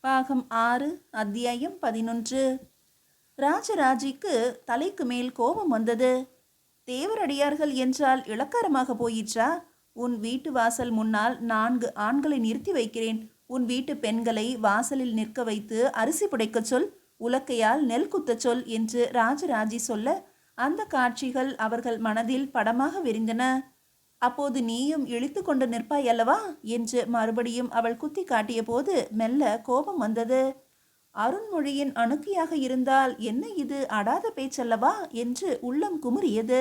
பாகம் ஆறு அத்தியாயம் பதினொன்று. ராஜராஜிக்கு தலைக்கு மேல் கோபம் வந்தது. தேவரடியார்கள் என்றால் இளக்காரமாக போயிற்றா? உன் வீட்டு வாசல் முன்னால் நான்கு ஆண்களை நிறுத்தி வைக்கிறேன். உன் வீட்டு பெண்களை வாசலில் நிற்க வைத்து அரிசி புடைக்கச் சொல். உலக்கையால் நெல் குத்தச் சொல் என்று ராஜராஜி சொல்ல அந்த காட்சிகள் அவர்கள் மனதில் படமாக விரிந்தன. அப்போது நீயும் இழித்து கொண்டு நிற்பாய் அல்லவா? என்று மறுபடியும் அவள் குத்தி காட்டிய போது மெல்ல கோபம் வந்தது. அருண்மொழியின் அணுக்கியாக இருந்தால் என்ன இது? அடாத பேச்சல்லவா? என்று உள்ளம் குமுறியது.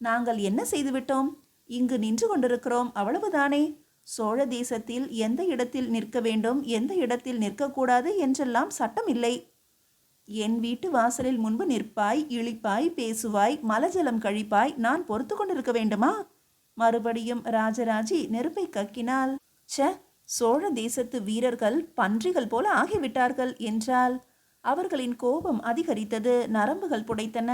நாங்கள் என்ன செய்துவிட்டோம் இங்கு நின்று கொண்டிருக்கிறோம் அவ்வளவுதானே? சோழ தேசத்தில் எந்த இடத்தில் நிற்க வேண்டும்? எந்த இடத்தில் நிற்கக்கூடாது? என்றெல்லாம் சட்டம் இல்லை என் வீட்டு வாசலில் முன்பு நிற்பாய் இழிப்பாய் பேசுவாய் மலஜலம் கழிப்பாய் நான் பொறுத்து கொண்டிருக்க வேண்டுமா? மறுபடியும் ராஜராஜி நெருப்பை கக்கினாள். ச்ச சோழ தேசத்து வீரர்கள் பன்றிகள் போல ஆகிவிட்டார்கள் என்றால் அவர்களின் கோபம் அதிகரித்தது நரம்புகள் புடைத்தன.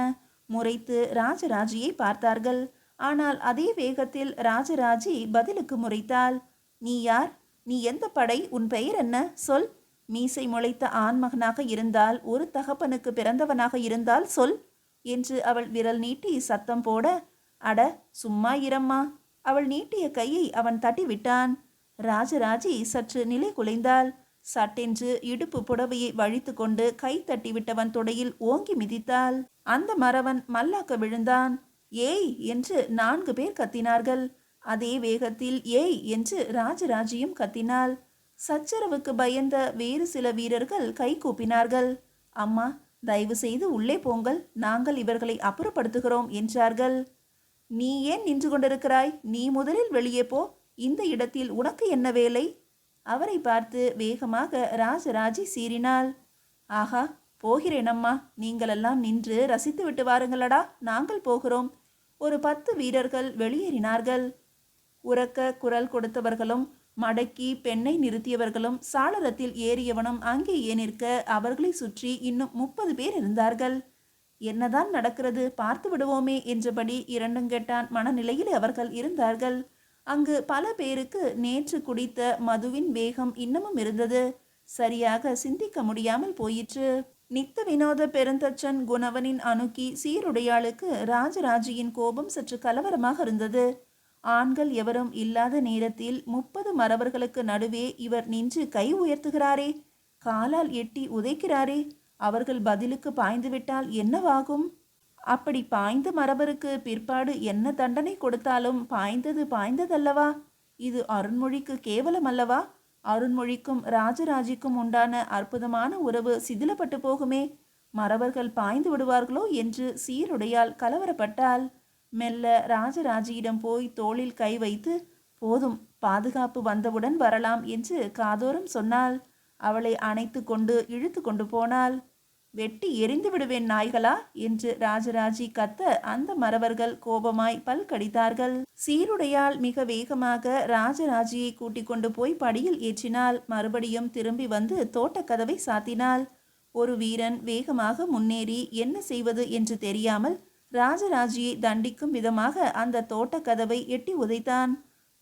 முறைத்து ராஜராஜியை பார்த்தார்கள். ஆனால் அதே வேகத்தில் ராஜராஜி பதிலுக்கு முறைத்தாள். நீ யார்? நீ எந்த படை? உன் பெயர் என்ன? சொல் மீசை முளைத்த ஆண்மகனாக இருந்தால் ஒரு தகப்பனுக்கு பிறந்தவனாக இருந்தால் சொல். என்று அவள் விரல் நீட்டி சத்தம் போட அட சும்மா இரம்மா. அவள் நீட்டிய கையை அவன் தட்டிவிட்டான். ராஜராஜி சற்று நிலை குலைந்தாள். சட்டென்று இடுப்பு புடவையை வழித்து கொண்டு கை தட்டி விட்டவன் தொடையில் ஓங்கி மிதித்தாள். அந்த மறவன் மல்லாக்க விழுந்தான். ஏய் என்று நான்கு பேர் கத்தினார்கள். அதே வேகத்தில் ஏய் என்று ராஜராஜியும் கத்தினாள். சச்சரவுக்கு பயந்த வேறு சில வீரர்கள் கை கூப்பினார்கள். அம்மா தயவு செய்து உள்ளே போங்கள். நாங்கள் இவர்களை அப்புறப்படுத்துகிறோம் என்றார்கள். நீ ஏன் நின்று கொண்டிருக்கிறாய்? நீ முதலில் வெளியே போ. இந்த இடத்தில் உனக்கு என்ன வேலை? அவரை பார்த்து வேகமாக ராஜராஜி சீறினாள். ஆஹா போகிறேன் அம்மா நீங்களெல்லாம் நின்று ரசித்து விட்டு வாருங்களடா. நாங்கள் போகிறோம். ஒரு பத்து வீரர்கள் வெளியேறினார்கள். உறக்க குரல் கொடுத்தவர்களும் மடக்கி பெண்ணை நிறுத்தியவர்களும் சாளரத்தில் ஏறியவனும் அங்கேயே நிற்க? அவர்களை சுற்றி இன்னும் முப்பது பேர் இருந்தார்கள். என்னதான் நடக்கிறது பார்த்து விடுவோமே என்றபடி இரண்டுங்கெட்டான் மனநிலையில் அவர்கள் இருந்தார்கள். அங்கு பல பேருக்கு நேற்று குடித்த மதுவின் வேகம் இன்னமும் இருந்தது. சரியாக சிந்திக்க முடியாமல் போயிற்று. நித்த வினோத பெருந்தச்சன் குணவனின் அணுக்கி சீருடையாளுக்கு ராஜராஜியின் கோபம் சற்று கலவரமாக இருந்தது. ஆண்கள் எவரும் இல்லாத நேரத்தில் முப்பது மறவர்களுக்கு நடுவே இவர் நின்று கை உயர்த்துகிறாரே காலால் எட்டி உதைக்கிறாரே அவர்கள் பதிலுக்கு பாய்ந்துவிட்டால் என்னவாகும்? அப்படி பாய்ந்த மரபருக்கு பிற்பாடு என்ன தண்டனை கொடுத்தாலும் பாய்ந்தது பாய்ந்ததல்லவா? இது அருண்மொழிக்கு கேவலம் அல்லவா அருண்மொழிக்கும் ராஜராஜிக்கும் உண்டான அற்புதமான உறவு சிதிலப்பட்டு போகுமே. மறவர்கள் பாய்ந்து விடுவார்களோ என்று சீருடையால் கலவரப்பட்டால். மெல்ல ராஜராஜியிடம் போய் தோளில் கை வைத்து போதும் பாதுகாப்பு வந்தவுடன் வரலாம் என்று காதோரம் சொன்னால் அவளை அணைத்து கொண்டு இழுத்து கொண்டு போனாள். வெட்டி எரிந்து விடுவேன் நாய்களா? என்று ராஜராஜி கத்த அந்த மறவர்கள் கோபமாய் பல்கடித்தார்கள் சீருடையால் மிக வேகமாக ராஜராஜியை கூட்டிக் கொண்டு போய் படியில் ஏற்றினாள். மறுபடியும் திரும்பி வந்து தோட்டக்கதவை சாத்தினாள். ஒரு வீரன் வேகமாக முன்னேறி என்ன செய்வது என்று தெரியாமல் ராஜராஜியை தண்டிக்கும் விதமாக அந்த தோட்டக்கதவை எட்டி உதைத்தான்.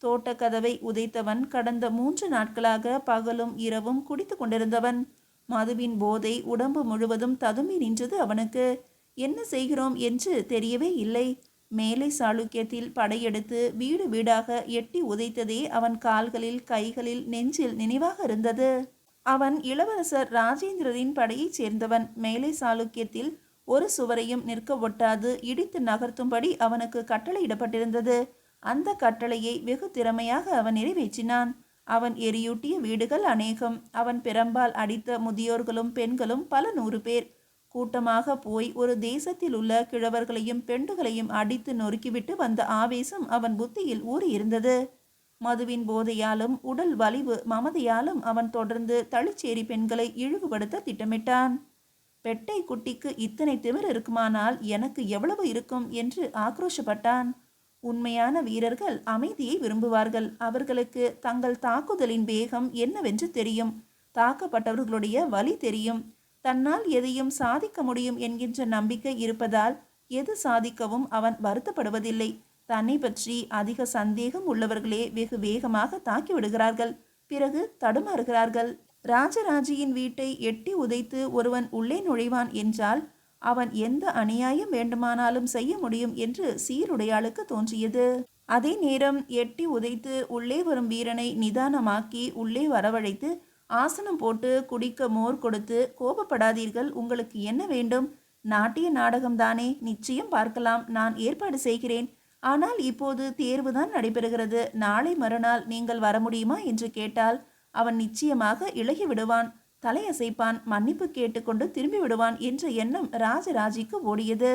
தோட்டக்கதவை உதைத்தவன் கடந்த மூன்று நாட்களாக பகலும் இரவும் குடித்து கொண்டிருந்தவன். மதுவின் போதை உடம்பு முழுவதும் ததும்பி நின்றது அவனுக்கு. என்ன செய்கிறோம்? என்று தெரியவே இல்லை. மேலை சாளுக்கியத்தில் படையெடுத்து வீடு வீடாக எட்டி உதைத்ததே அவன் கால்களில் கைகளில் நெஞ்சில் நினைவாக இருந்தது. அவன் இளவரசர் ராஜேந்திரரின் படையைச் சேர்ந்தவன். மேலை சாளுக்கியத்தில் ஒரு சுவரையும் நிற்க ஒட்டாது இடித்து நகர்த்தும்படி அவனுக்கு கட்டளையிடப்பட்டிருந்தது. அந்த கட்டளையை வெகு திறமையாக அவன் நிறைவேற்றினான். அவன் எரியூட்டிய வீடுகள் அநேகம். அவன் பெரம்பால் அடித்த முதியோர்களும் பெண்களும் பல நூறு பேர். கூட்டமாக போய் ஒரு தேசத்தில் உள்ள கிழவர்களையும் பெண்டுகளையும் அடித்து நொறுக்கிவிட்டு வந்த ஆவேசம் அவன் புத்தியில் ஊறியிருந்தது. மதுவின் போதையாலும் உடல் வலிவு மமதையாலும் அவன் தொடர்ந்து தளிச்சேரி பெண்களை இழிவுபடுத்த திட்டமிட்டான். பெட்டை குட்டிக்கு இத்தனை திமிர் இருக்குமானால் எனக்கு எவ்வளவு இருக்கும்? என்று ஆக்ரோஷப்பட்டான். உண்மையான வீரர்கள் அமைதியை விரும்புவார்கள். அவர்களுக்கு தங்கள் தாக்குதலின் வேகம் என்னவென்று தெரியும். தாக்கப்பட்டவர்களுடைய வழி தெரியும். தன்னால் எதையும் சாதிக்க முடியும் என்கின்ற நம்பிக்கை இருப்பதால் எது சாதிக்கவும் அவன் வருத்தப்படுவதில்லை. தன்னை பற்றி அதிக சந்தேகம் உள்ளவர்களே வெகு வேகமாக தாக்கி விடுகிறார்கள் பிறகு தடுமாறுகிறார்கள். ராஜராஜியின் வீட்டை எட்டி உதைத்து ஒருவன் உள்ளே நுழைவான் என்றால் அவன் எந்த அநியாயம் வேண்டுமானாலும் செய்ய முடியும் என்று சீருடையாளுக்கு தோன்றியது. அதே நேரம் எட்டி உதைத்து உள்ளே வரும் வீரனை நிதானமாக்கி உள்ளே வரவழைத்து ஆசனம் போட்டு குடிக்க மோர் கொடுத்து கோபப்படாதீர்கள் உங்களுக்கு என்ன வேண்டும்? நாட்டிய நாடகம்தானே நிச்சயம் பார்க்கலாம் நான் ஏற்பாடு செய்கிறேன். ஆனால் இப்போது தேர்வுதான் நடைபெறுகிறது. நாளை மறுநாள் நீங்கள் வர முடியுமா? என்று கேட்டால் அவன் நிச்சயமாக இழகி விடுவான் தலையசைப்பான் மன்னிப்பு கேட்டுக்கொண்டு திரும்பி விடுவான் என்ற எண்ணம் ராஜராஜிக்கு ஓடியது.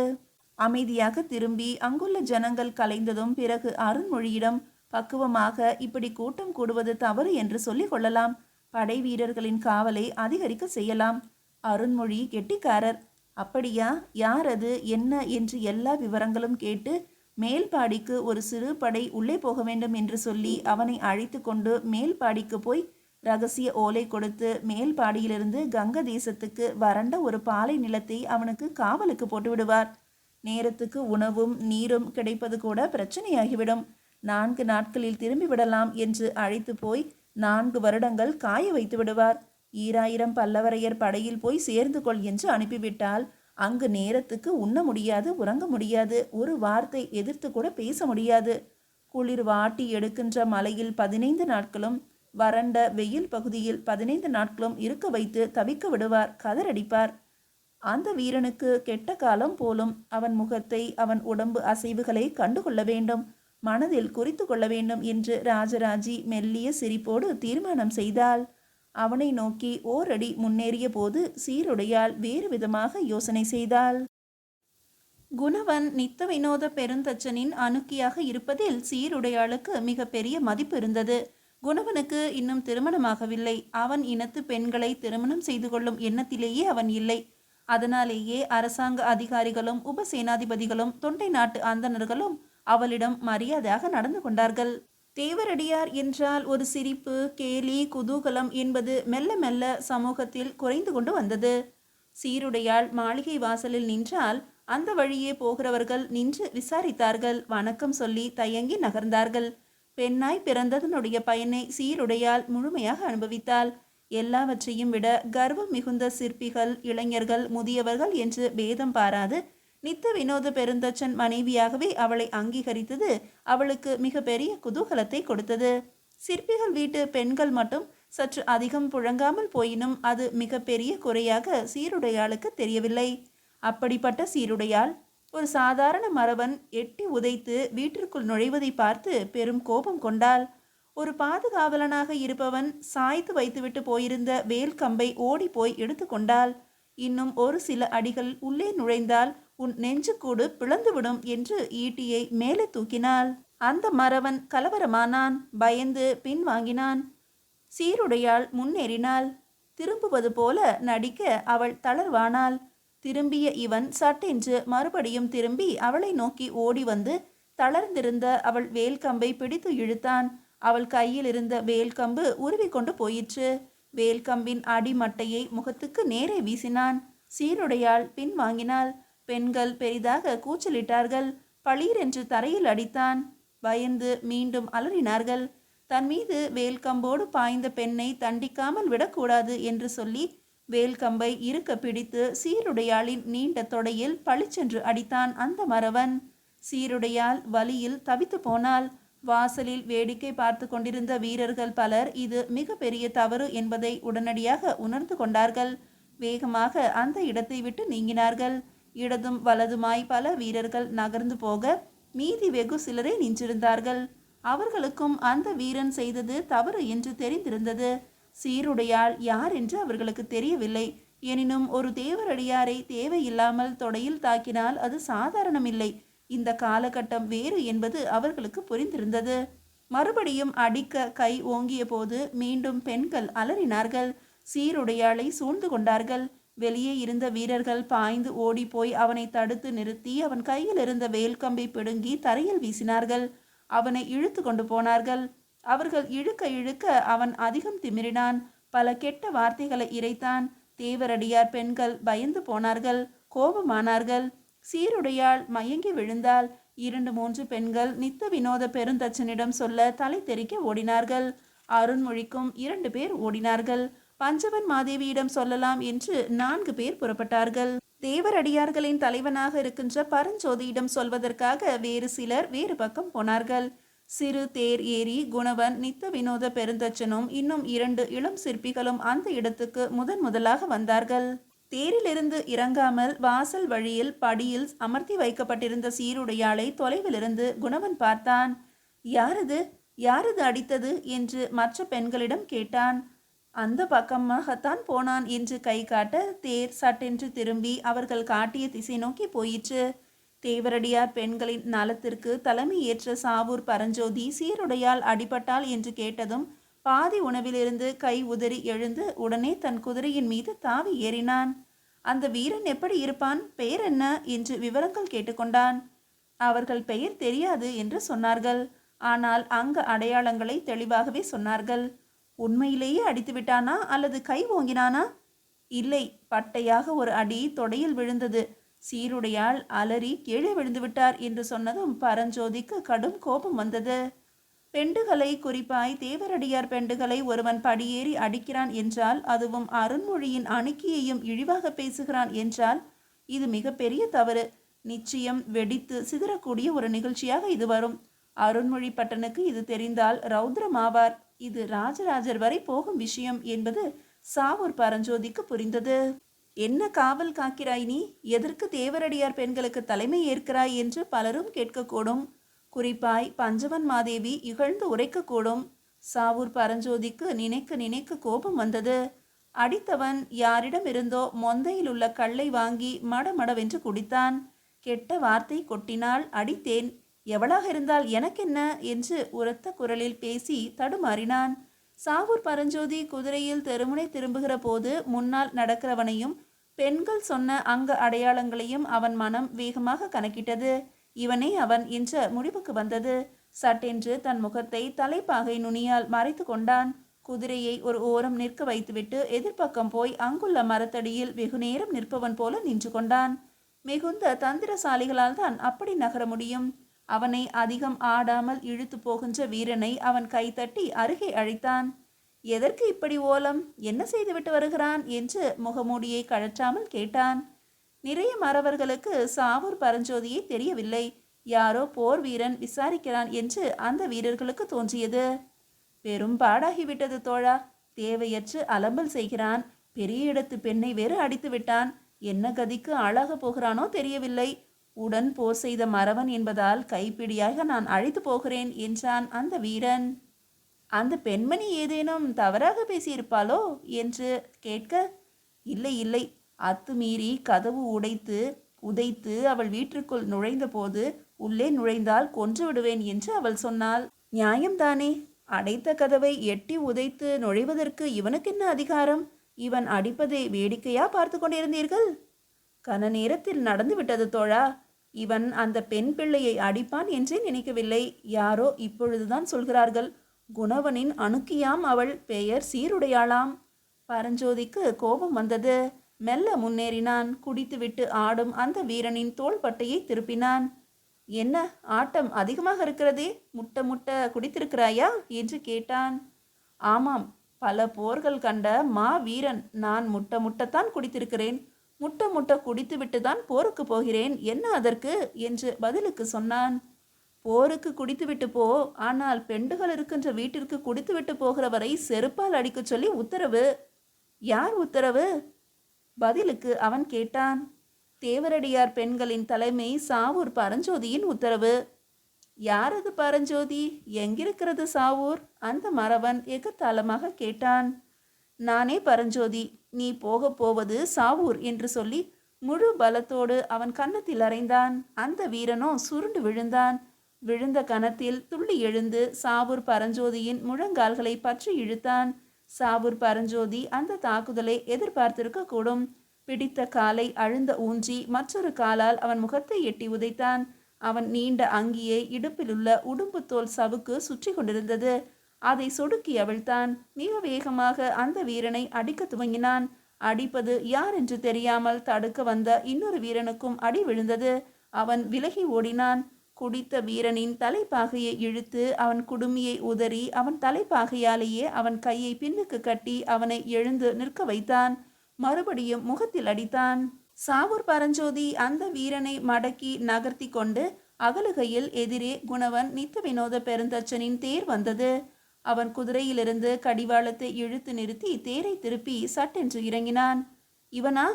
அமைதியாக திரும்பி அங்குள்ள ஜனங்கள் கலைந்ததும் பிறகு அருண்மொழியிடம் பக்குவமாக இப்படி கூட்டம் கூடுவது தவறு என்று சொல்லிக் கொள்ளலாம். படை வீரர்களின் காவலை அதிகரிக்க செய்யலாம். அருண்மொழி கெட்டிக்காரர். அப்படியா? யார் அது? என்ன? என்று எல்லா விவரங்களும் கேட்டு மேல்பாடிக்கு ஒரு சிறு படை உள்ளே போக வேண்டும் என்று சொல்லி அவனை அழைத்து கொண்டு மேல்பாடிக்கு போய் ரகசிய ஓலை கொடுத்து மேல்பாடியிலிருந்து கங்க தேசத்துக்கு வறண்ட ஒரு பாலை நிலத்தை அவனுக்கு காவலுக்கு போட்டு விடுவார். நேரத்துக்கு உணவும் நீரும் கிடைப்பது கூட பிரச்சனையாகிவிடும். நான்கு நாட்களில் திரும்பி விடலாம் என்று அழைத்து போய் நான்கு வருடங்கள் காய வைத்து விடுவார். ஈராயிரம் பல்லவரையர் படையில் போய் சேர்ந்து கொள் என்று அனுப்பிவிட்டால் அங்கு நேரத்துக்கு உண்ண முடியாது உறங்க முடியாது ஒரு வார்த்தை எதிர்த்து கூட பேச முடியாது. குளிர் வாட்டி எடுக்கின்ற மலையில் பதினைந்து நாட்களும் வறண்ட வெயில் பகுதியில் பதினைந்து நாட்களும் இருக்க வைத்து தவிக்க விடுவார் கதறடிப்பார். அந்த வீரனுக்கு கெட்ட காலம் போலும் அவன் முகத்தை அவன் உடம்பு அசைவுகளை கண்டுகொள்ள வேண்டும் மனதில் குறித்து கொள்ள வேண்டும் என்று ராஜராஜி மெல்லிய சிரிப்போடு தீர்மானம் செய்தாள். அவனை நோக்கி ஓரடி முன்னேறிய போது சீருடையால் வேறு விதமாக யோசனை செய்தாள். குணவன் நித்த வினோத பெருந்தச்சனின் அணுக்கியாக இருப்பதில் சீருடையாளுக்கு மிகப்பெரிய மதிப்பு இருந்தது. குணவனுக்கு இன்னும் திருமணமாகவில்லை. அவன் இனத்து பெண்களை திருமணம் செய்து கொள்ளும் எண்ணத்திலேயே அவன் இல்லை. அதனாலேயே அரசாங்க அதிகாரிகளும் உபசேனாதிபதிகளும் தொண்டை நாட்டு அந்தணர்களும் அவளிடம் மரியாதையாக நடந்து கொண்டார்கள். தேவரடியார் என்றால் ஒரு சிரிப்பு கேலி குதூகலம் என்பது மெல்ல மெல்ல சமூகத்தில் குறைந்து கொண்டு வந்தது. சீருடையால் மாளிகை வாசலில் நின்றால் அந்த வழியே போகிறவர்கள் நின்று விசாரித்தார்கள். வணக்கம் சொல்லி தயங்கி நகர்ந்தார்கள். பெண்ணாய் பிறந்ததனுடைய பயனை சீருடையால் முழுமையாக அனுபவித்தாள். எல்லாவற்றையும் விட கர்வம் மிகுந்த சிற்பிகள் இளைஞர்கள் முதியவர்கள் என்று பேதம் பாராது. நித்த வினோத பெருந்தச்சன் மனைவியாகவே அவளை அங்கீகரித்தது அவளுக்கு மிக பெரிய குதூகலத்தை கொடுத்தது. சிற்பிகள் வீட்டு பெண்கள் மட்டும் சற்று அதிகம் புழங்காமல் போயினும் அது மிக பெரிய குறையாக சீருடையாளுக்கு தெரியவில்லை. அப்படிப்பட்ட சீருடையால் ஒரு சாதாரண மரவன் எட்டி உதைத்து வீட்டிற்குள் நுழைவதை பார்த்து பெரும் கோபம் கொண்டாள். ஒரு பாதுகாவலனாக இருப்பவன் சாய்த்து வைத்துவிட்டு போயிருந்த வேல் கம்பை ஓடி போய் எடுத்துக்கொண்டாள் இன்னும் ஒரு சில அடிகள் உள்ளே நுழைந்தால் உன் நெஞ்சுக்கூடு பிளந்துவிடும் என்று ஈட்டியை மேலே தூக்கினாள். அந்த மறவன் கலவரமானான் பயந்து பின் வாங்கினான். சீருடையாள் முன்னேறினாள். திரும்புவது போல நடிக்க அவள் தளர்வானாள். திரும்பிய இவன் சட்டென்று மறுபடியும் திரும்பி அவளை நோக்கி ஓடி வந்து தளர்ந்திருந்த அவள் வேல்கம்பை பிடித்து இழுத்தான். அவள் கையில் இருந்த வேல்கம்பு உருவிக்கொண்டு போயிற்று. வேல்கம்பின் அடிமட்டையை முகத்துக்கு நேரே வீசினான். சீருடையாள் பின் வாங்கினாள் பெண்கள் பெரிதாக கூச்சலிட்டார்கள். பளீரென்று தரையில் அடித்தான். பயந்து மீண்டும் அலறினார்கள். தன் மீது வேல்கம்போடு பாய்ந்த பெண்ணை தண்டிக்காமல் விடக்கூடாது என்று சொல்லி வேல்கம்பை இருக்க பிடித்து சீருடையாளின் நீண்ட தொடையில் பளிச்சென்று அடித்தான் அந்த மறவன். சீருடையால் வலியில் தவித்து போனால் வாசலில் வேடிக்கை பார்த்து கொண்டிருந்த வீரர்கள் பலர் இது மிக பெரிய தவறு என்பதை உடனடியாக உணர்ந்து கொண்டார்கள். வேகமாக அந்த இடத்தை விட்டு நீங்கினார்கள். இடதும் வலதுமாய் பல வீரர்கள் நகர்ந்து போக மீதி வெகு சிலரே நின்றிருந்தார்கள். அவர்களுக்கும் அந்த வீரன் செய்தது தவறு என்று தெரிந்திருந்தது. சீருடையாள் யார் என்று அவர்களுக்கு தெரியவில்லை. எனினும் ஒரு தேவரடியாரை தேவையில்லாமல் தொடையில் தாக்கினால் அது சாதாரணமில்லை. இந்த காலகட்டம் வேறு என்பது அவர்களுக்கு புரிந்திருந்தது. மறுபடியும் அடிக்க கை ஓங்கிய போது மீண்டும் பெண்கள் அலறினார்கள். சீருடையாளை சூழ்ந்து கொண்டார்கள். வெளியே இருந்த வீரர்கள் பாய்ந்து ஓடிப்போய் அவனை தடுத்து நிறுத்தி அவன் கையில் இருந்த வேல்கம்பை பிடுங்கி தரையில் வீசினார்கள். அவனை இழுத்து கொண்டு போனார்கள். அவர்கள் இழுக்க இழுக்க அவன் அதிகம் திமிரினான். பல கெட்ட வார்த்தைகளை இறைத்தான். தேவரடியார் பெண்கள் பயந்து போனார்கள் கோபமானார்கள். சீருடையால் மயங்கி விழுந்தால் இரண்டு மூன்று பெண்கள் நித்த வினோத பெருந்தச்சனிடம் சொல்ல தலை தெறிக்க ஓடினார்கள். அருண்மொழிக்கும் இரண்டு பேர் ஓடினார்கள். பஞ்சவன் மாதேவியிடம் சொல்லலாம் என்று நான்கு பேர் புறப்பட்டார்கள். தேவரடியார்களின் தலைவனாக இருக்கின்ற பரஞ்சோதியிடம் சொல்வதற்காக வேறு சிலர் வேறு பக்கம் போனார்கள். சிறு தேர் ஏறி குணவன் நித்த வினோத பெருந்தச்சனும் இன்னும் இரண்டு இளம் சிற்பிகளும் அந்த இடத்துக்கு முதன் முதலாக வந்தார்கள். தேரிலிருந்து இறங்காமல் வாசல் வழியில் படியில் அமர்த்தி வைக்கப்பட்டிருந்த சீருடையாளை தொலைவிலிருந்து குணவன் பார்த்தான். யாரது? யாரது அடித்தது? என்று மற்ற பெண்களிடம் கேட்டான். அந்த பக்கமாகத்தான் போனான் என்று கை காட்ட தேர் சட்டென்று திரும்பி அவர்கள் காட்டிய திசை நோக்கி போயிற்று. தேவரடியார் பெண்களின் நலத்திற்கு தலைமை ஏற்ற சாவூர் பரஞ்சோதி சீருடையால் அடிபட்டால் என்று கேட்டதும் பாதி உணவிலிருந்து கை உதறி எழுந்து உடனே தன் குதிரையின் மீது தாவி ஏறினான். அந்த வீரன் எப்படி இருப்பான்? பெயர் என்ன? என்று விவரங்கள் கேட்டுக்கொண்டான். அவர்கள் பெயர் தெரியாது என்று சொன்னார்கள். ஆனால் அங்க அடையாளங்களை தெளிவாகவே சொன்னார்கள். உண்மையிலேயே அடித்து விட்டானா அல்லது கை ஓங்கினானா? இல்லை பட்டையாக ஒரு அடி தொடையில் விழுந்தது. சீருடையால் அலறி கீழே விழுந்து விட்டார் என்று சொன்னதும் பரஞ்சோதிக்கு கடும் கோபம் வந்தது. பெண்டுகளை குறிப்பாய் தேவரடியார் பெண்டுகளை ஒருவன் படியேறி அடிக்கிறான் என்றால் அதுவும் அருண்மொழியின் அணுக்கியையும் இழிவாக பேசுகிறான் என்றால் இது மிகப்பெரிய தவறு. நிச்சயம் வெடித்து சிதறக்கூடிய ஒரு நிகழ்ச்சியாக இது வரும். அருண்மொழி பட்டனுக்கு இது தெரிந்தால் ரௌத்ரமாவார். இது ராஜராஜர் வரை போகும் விஷயம் என்பது சாவூர் பரஞ்சோதிக்கு புரிந்தது. என்ன காவல் காக்கிறாய் நீ? எதற்கு தேவரடியார் பெண்களுக்கு தலைமை ஏற்கிறாய் என்று பலரும் கேட்கக்கூடும். குறிப்பாய் பஞ்சவன் மாதேவி இகழ்ந்து உரைக்கக்கூடும். சாவூர் பரஞ்சோதிக்கு நினைக்க நினைக்க கோபம் வந்தது. அடித்தவன் யாரிடமிருந்தோ மொந்தையில் உள்ள கல்லை வாங்கி மடமடவென்று குடித்தான். கெட்ட வார்த்தை கொட்டினால் அடித்தேன். எவளாக இருந்தால் எனக்கென்ன? என்று உரத்த குரலில் பேசி தடுமாறினான். சாவூர் பரஞ்சோதி குதிரையில் தெருமுனை திரும்புகிற போது முன்னால் நடக்கிறவனையும் பெண்கள் சொன்ன அங்க அடையாளங்களையும் அவன் மனம் வேகமாக கணக்கிட்டது. இவனே அவன் என்ற முடிவுக்கு வந்தது. சட்டென்று தன் முகத்தை தலைப்பாகை நுனியால் மறைத்து கொண்டான். குதிரையை ஒரு ஓரம் நிற்க வைத்துவிட்டு எதிர்ப்பக்கம் போய் அங்குள்ள மரத்தடியில் வெகுநேரம் நிற்பவன் போல நின்று கொண்டான். மிகுந்த தந்திரசாலிகளால் தான் அப்படி நகர முடியும். அவனை அதிகம் ஆடாமல் இழுத்து போகின்ற வீரனை அவன் கைத்தட்டி அருகே அழைத்தான். எதற்கு இப்படி ஓலம்? என்ன செய்துவிட்டு வருகிறான்? என்று முகமூடியை கழற்றாமல் கேட்டான். நிறைய மறவர்களுக்கு சாவூர் பரஞ்சோதியை தெரியவில்லை. யாரோ போர் வீரன் விசாரிக்கிறான் என்று அந்த வீரர்களுக்கு தோன்றியது. பெரும் பாடாகிவிட்டது தோழா. தேவையற்று அலம்பல் செய்கிறான். பெரிய இடத்து பெண்ணை வேறு அடித்து விட்டான். என்ன கதிக்கு ஆளாக போகிறானோ தெரியவில்லை. உடன் போர் செய்த மறவன் என்பதால் கைப்பிடியாக நான் அழைத்து போகிறேன் என்றான் அந்த வீரன். அந்த பெண்மணி ஏதேனும் தவறாக பேசியிருப்பாளோ என்று கேட்க இல்லை இல்லை. அத்துமீறி கதவு உடைத்து உதைத்து அவள் வீட்டிற்குள் நுழைந்தபோது உள்ளே நுழைந்தால் கொன்று விடுவேன் என்று அவள் சொன்னாள். நியாயம்தானே அடைத்த கதவை எட்டி உதைத்து நுழைவதற்கு இவனுக்கு என்ன அதிகாரம்? இவன் அடிப்பதை வேடிக்கையா பார்த்து கொண்டிருந்தீர்கள்? கன நேரத்தில் நடந்து விட்டது தோழா. இவன் அந்த பெண் பிள்ளையை அடிப்பான் என்றே நினைக்கவில்லை. யாரோ இப்பொழுதுதான் சொல்கிறார்கள். குணவனின் அணுக்கியாம் அவள் பெயர் சீருடையாளாம். பரஞ்சோதிக்கு கோபம் வந்தது. மெல்ல முன்னேறினான். குடித்துவிட்டு ஆடும் அந்த வீரனின் தோள்பட்டையை திருப்பினான். என்ன? ஆட்டம் அதிகமாக இருக்கிறதே? முட்ட முட்ட குடித்திருக்கிறாயா? என்று கேட்டான். ஆமாம். பல போர்கள் கண்ட மா வீரன் நான் முட்ட முட்டத்தான் குடித்திருக்கிறேன். முட்ட முட்ட குடித்துவிட்டு தான் போருக்கு போகிறேன். என்ன அதற்கு? என்று பதிலுக்கு சொன்னான். போருக்கு குடித்துவிட்டு போ. ஆனால் பெண்டுகள் இருக்கின்ற வீட்டிற்கு குடித்துவிட்டு போகிறவரை செருப்பால் அடிக்கச் சொல்லி உத்தரவு. யார் உத்தரவு? பதிலுக்கு அவன் கேட்டான். தேவரடியார் பெண்களின் தலைமை சாவூர் பரஞ்சோதியின் உத்தரவு. யாரது பரஞ்சோதி? எங்கிருக்கிறது சாவூர்? அந்த மறவன் எகத்தாளமாக கேட்டான். நானே பரஞ்சோதி நீ போகப் போவது சாவூர் என்று சொல்லி முழு பலத்தோடு அவன் கன்னத்தில் அறைந்தான். அந்த வீரனோ சுருண்டு விழுந்தான். விழுந்த கணத்தில் துள்ளி எழுந்து சாவூர் பரஞ்சோதியின் முழங்கால்களை பற்றி இழுத்தான். சாவூர் பரஞ்சோதி அந்த தாக்குதலை எதிர்பார்த்திருக்க கூடும் பிடித்த காலை அழுந்த ஊன்றி மற்றொரு காலால் அவன் முகத்தை எட்டி உதைத்தான். அவன் நீண்ட அங்கியை இடுப்பிலுள்ள உடும்பு தோல் சவுக்கு சுற்றி கொண்டிருந்தது. அதை சொடுக்கி அவிழ்த்தான். மிக வேகமாக அந்த வீரனை அடிக்க துவங்கினான். அடிப்பது யார் என்று தெரியாமல் தடுக்க வந்த இன்னொரு வீரனுக்கும் அடி விழுந்தது. அவன் விலகி ஓடினான். குடித்த வீரனின் தலைப்பாகையை இழுத்து அவன் குடுமியை உதறி அவன் தலைப்பாகையாலேயே அவன் கையை பின்னுக்கு கட்டி அவனை எழுந்து நிற்க வைத்தான். மறுபடியும் முகத்தில் அடித்தான். சாவூர் பரஞ்சோதி அந்த வீரனை மடக்கி நகர்த்தி கொண்டு அகலுகையில் எதிரே குணவன் நித்த வினோத பெருந்தச்சனின் தேர் வந்தது. அவன் குதிரையிலிருந்து கடிவாளத்தை இழுத்து நிறுத்தி தேரை திருப்பி சட்டென்று இறங்கினான். இவனா?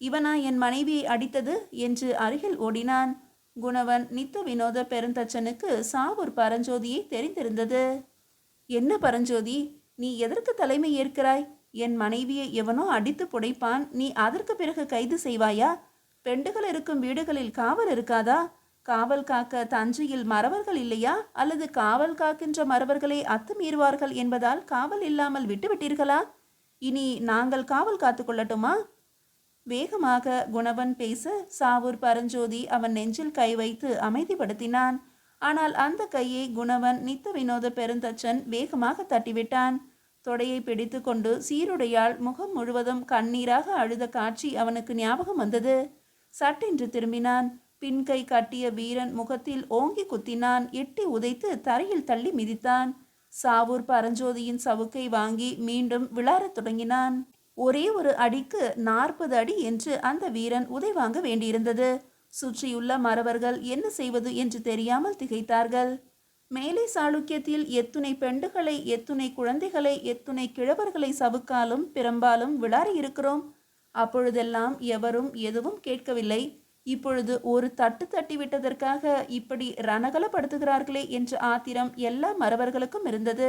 இவனா என் மனைவியை அடித்தது? என்று அருகில் ஓடினான். குணவன் நித்த வினோத பெருந்தச்சனுக்கு சாவூர் பரஞ்சோதியை தெரிந்திருந்தது. என்ன பரஞ்சோதி நீ எதற்கு தலைமை ஏற்கிறாய்? என் மனைவியை எவனோ அடித்து புடைப்பான் நீ அதற்கு பிறகு கைது செய்வாயா? பெண்டுகள் இருக்கும் வீடுகளில் காவல் இருக்காதா? காவல் காக்க தஞ்சையில் மறவர்கள் இல்லையா? அல்லது காவல் காக்கின்ற மறவர்களை அத்துமீறுவார்கள் என்பதால் காவல் இல்லாமல் விட்டுவிட்டீர்களா? இனி நாங்கள் காவல் காத்து கொள்ளட்டுமா? வேகமாக குணவன் பேச சாவூர் பரஞ்சோதி அவன் நெஞ்சில் கை வைத்து அமைதிப்படுத்தினான். ஆனால் அந்த கையை குணவன் நித்த வினோத பெருந்தச்சன் வேகமாக தட்டிவிட்டான். தொடையை பிடித்து கொண்டு சீருடையால் முகம் முழுவதும் கண்ணீராக அழுத காட்சி அவனுக்கு ஞாபகம் வந்தது. சட்டென்று திரும்பினான். பின்கை கட்டிய வீரன் முகத்தில் ஓங்கி குத்தினான். எட்டி உதைத்து தரையில் தள்ளி மிதித்தான். சாவூர் பரஞ்சோதியின் சவுக்கை வாங்கி மீண்டும் விளாரத் தொடங்கினான். ஒரே ஒரு அடிக்கு நாற்பது அடி என்று அந்த வீரன் உதை வாங்க வேண்டியிருந்தது. சுற்றியுள்ள மறவர்கள் என்ன செய்வது என்று தெரியாமல் திகைத்தார்கள். மேலை சாளுக்கியத்தில் எத்துணை பெண்டுகளை எத்துணை குழந்தைகளை எத்துணை கிழவர்களை சவுக்காலும் பிரம்பாலும் விளாரி இருக்கிறோம். அப்பொழுதெல்லாம் எவரும் எதுவும் கேட்கவில்லை. இப்பொழுது ஒரு தட்டு தட்டி விட்டதற்காக இப்படி ரணகலப்படுத்துகிறார்களே என்ற ஆத்திரம் எல்லா மறவர்களுக்கும் இருந்தது.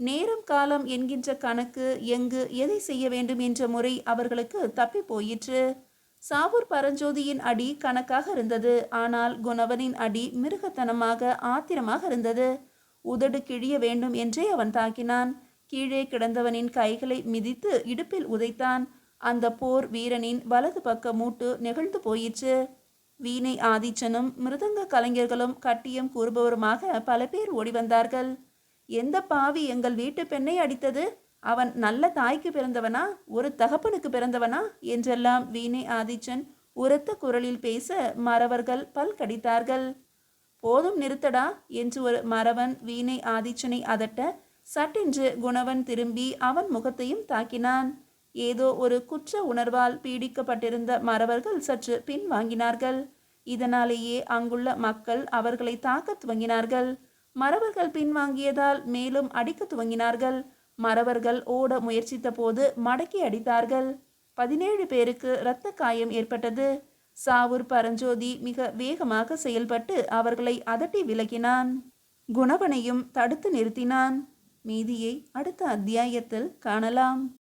நேரம் காலம் என்கின்ற கணக்கு எங்கு எதை செய்ய வேண்டும் என்ற முறை அவர்களுக்கு தப்பி போயிற்று. சாவூர் பரஞ்சோதியின் அடி கணக்காக இருந்தது. ஆனால் குணவனின் அடி மிருகத்தனமாக ஆத்திரமாக இருந்தது. உதடு கிழிய வேண்டும் என்றே அவன் தாக்கினான். கீழே கிடந்தவனின் கைகளை மிதித்து இடுப்பில் உதைத்தான். அந்த போர் வீரனின் வலது பக்க மூட்டு நெகிழ்ந்து போயிற்று. வீணை ஆதிச்சனும் மிருதங்க கலைஞர்களும் கட்டியம் கூறுபவருமாக பல பேர் ஓடி வந்தார்கள் எந்த பாவி எங்கள் வீட்டு பெண்ணை அடித்தது? அவன் நல்ல தாய்க்கு பிறந்தவனா? ஒரு தகப்பனுக்கு பிறந்தவனா? என்றெல்லாம் வீணை ஆதிச்சன் உரத்த குரலில் பேச மறவர்கள் பல் கடித்தார்கள். போதும் நிறுத்தடா என்று ஒரு மறவன் வீணை ஆதிச்சனை அதட்ட சட்டென்று குணவன் திரும்பி அவன் முகத்தையும் தாக்கினான். ஏதோ ஒரு குற்ற உணர்வால் பீடிக்கப்பட்டிருந்த மறவர்கள் சற்று பின்வாங்கினார்கள். இதனாலேயே அங்குள்ள மக்கள் அவர்களை தாக்க துவங்கினார்கள். மறவர்கள் பின்வாங்கியதால் மேலும் அடிக்க துவங்கினார்கள். மறவர்கள் ஓட முயற்சித்த போது மடக்கி அடித்தார்கள். பதினேழு பேருக்கு இரத்த காயம் ஏற்பட்டது. சாவூர் பரஞ்சோதி மிக வேகமாக செயல்பட்டு அவர்களை அதட்டி விலகினான் குணவனையும் தடுத்து நிறுத்தினான். மீதியை அடுத்த அத்தியாயத்தில் காணலாம்.